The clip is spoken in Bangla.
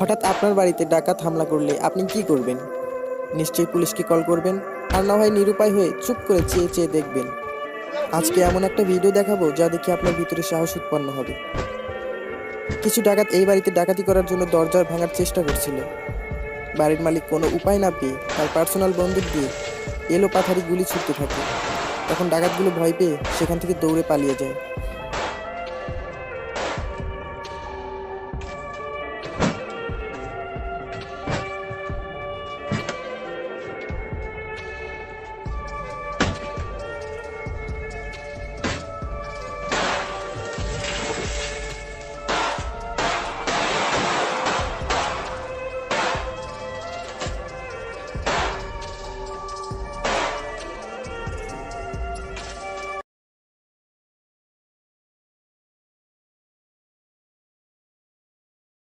হঠাৎ আপনার বাড়িতে ডাকাত হামলা করলে আপনি কি করবেন? নিশ্চয়ই পুলিশকে কল করবেন? আর না হয় নিরুপায় হয়ে চুপ করে চেয়ে চেয়ে দেখবেন। আজকে এমন একটা ভিডিও দেখাবো যা দেখে আপনার ভিতরে সাহস উৎপন্ন হবে। কিছু ডাকাত এই বাড়িতে ডাকাতি করার জন্য দরজা ভাঙার চেষ্টা করছিল। বাড়ির মালিক কোনো উপায় না পেয়ে তার পার্সোনাল বন্দুক দিয়ে এলো পাথারি গুলি ছুটতে থাকে। তখন ডাকাতগুলো ভয় পেয়ে সেখান থেকে দৌড়ে পালিয়ে যায়।